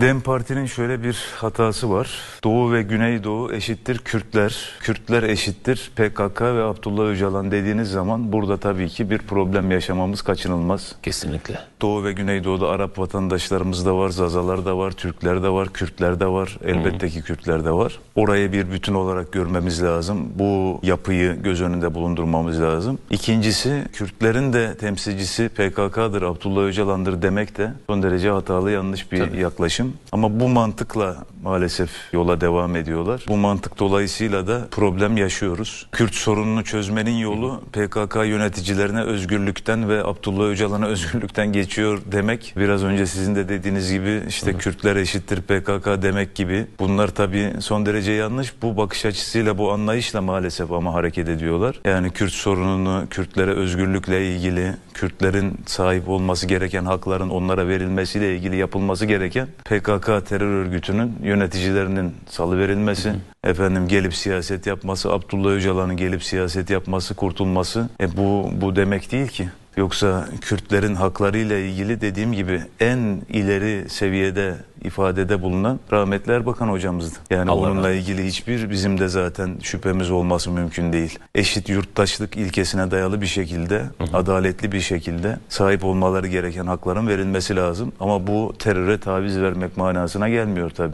DEM Parti'nin şöyle bir hatası var. Doğu ve Güneydoğu eşittir Kürtler. Kürtler eşittir PKK ve Abdullah Öcalan dediğiniz zaman burada tabii ki bir problem yaşamamız kaçınılmaz. Kesinlikle. Doğu ve Güneydoğu'da Arap vatandaşlarımız da var, Zazalar da var, Türkler de var, Kürtler de var, elbette ki Kürtler de var. Orayı bir bütün olarak görmemiz lazım. Bu yapıyı göz önünde bulundurmamız lazım. İkincisi Kürtlerin de temsilcisi PKK'dır, Abdullah Öcalan'dır demek de son derece hatalı yanlış bir yaklaşım. Ama bu mantıkla maalesef yola devam ediyorlar. Bu mantık dolayısıyla da problem yaşıyoruz. Kürt sorununu çözmenin yolu PKK yöneticilerine özgürlükten ve Abdullah Öcalan'a özgürlükten geçiyor demek. Biraz önce sizin de dediğiniz gibi işte Kürtler eşittir PKK demek gibi. Bunlar tabii son derece yanlış. Bu bakış açısıyla bu anlayışla maalesef ama hareket ediyorlar. Yani Kürt sorununu Kürtlere özgürlükle ilgili Kürtlerin sahip olması gereken hakların onlara verilmesiyle ilgili yapılması gereken PKK terör örgütünün yöneticilerinin salıverilmesi, efendim gelip siyaset yapması, Abdullah Öcalan'ın gelip siyaset yapması, kurtulması e bu bu demek değil ki. Yoksa Kürtlerin haklarıyla ilgili dediğim gibi en ileri seviyede ifadede bulunan rahmetli Erbakan hocamızdı. Yani Allah onunla rahmet ilgili hiçbir bizim de zaten şüphemiz olması mümkün değil. Eşit yurttaşlık ilkesine dayalı bir şekilde, adaletli bir şekilde sahip olmaları gereken hakların verilmesi lazım. Ama bu teröre taviz vermek manasına gelmiyor tabii.